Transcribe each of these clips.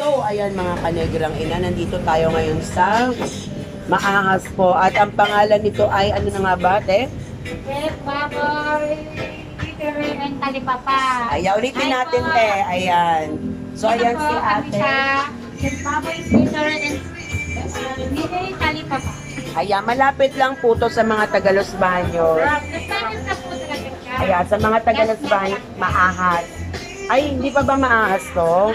So, ayan mga kanegrang ina, nandito tayo ngayon sa Maahas po. At ang pangalan nito ay, ano na nga ba, te? Chef Baboy, and Talipapa. Ayan, ulitin natin, te. Ayan. So, ayan si ate. Chef Baboy, and Talipapa. Ayan, malapit lang po to sa mga Tagalos siya. Ayan, sa mga Tagalos Baños, Maahas. Ay, hindi pa ba Maahas to?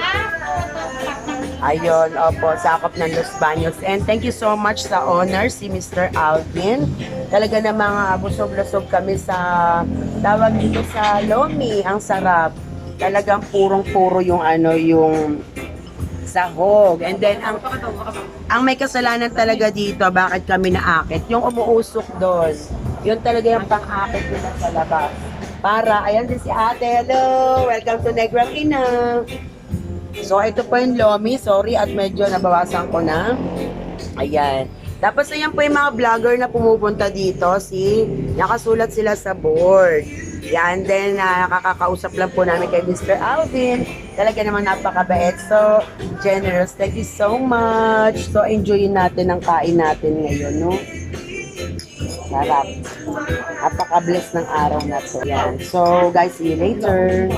Ayun, opo, sakop ng Los Baños. And thank you so much sa honor si Mr. Alvin. Talaga namang uh, busog-lusog kami sa tawag dito sa Lomi. Ang sarap. Talagang purong-puro yung ano, yung sahog. And then, ang, ang may kasalanan talaga dito, bakit kami naakit, yung umuusok doon. Yun talaga yung pang-akit nila sa labas. Para, ayan din si ate, hello! Welcome to Negrang Ina! So, ito po yung Lomi. Sorry at medyo nabawasan ko na. Ayan. Tapos, ayan po yung mga vlogger na pumupunta dito. Si, nakasulat sila sa board. Yan. Then, uh, nakakakausap lang po namin kay Mr. Alvin. Talaga namang napakabait. So, generous. Thank you so much. So, enjoyin natin ang kain natin ngayon, no? Sarap. Napaka-bless ng araw na to. Yan. So, guys, see you later.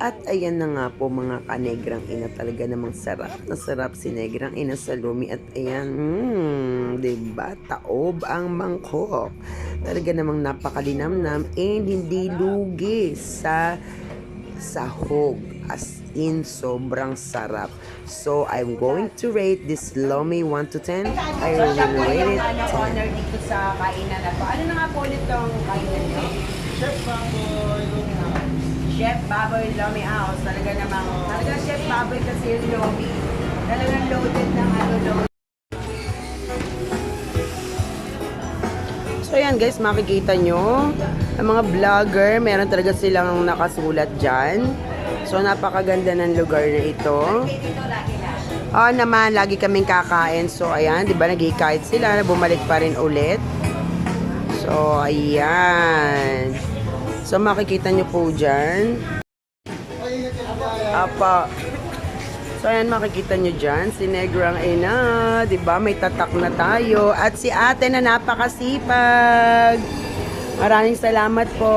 At ayan na nga po mga kanegrang ina talaga namang sarap na sarap si negrang ina sa lumi at ayan, hmm, diba, taob ang mangkok. Talaga namang napakalinamnam and hindi lugi sa sahog as in sobrang sarap. So I'm going to rate this lomi 1 to 10. I will rate it 10. honor dito sa kainan na to. Ano na nga po nitong kainan nyo? Chef Baboy Lomi House. Talaga namang, talaga Chef Baboy kasi yung Lomi. Guys, makikita nyo, ang mga vlogger, meron talaga silang nakasulat dyan. So napakaganda ng lugar na ito. Oo naman, lagi kaming kakain. So ayan, di ba nagkikait sila, bumalik pa rin ulit. So ayan. So makikita nyo po dyan. Apa. So ayan makikita nyo dyan, si Negrang Ina, di ba may tatak na tayo. At si ate na napakasipag. Maraming salamat po.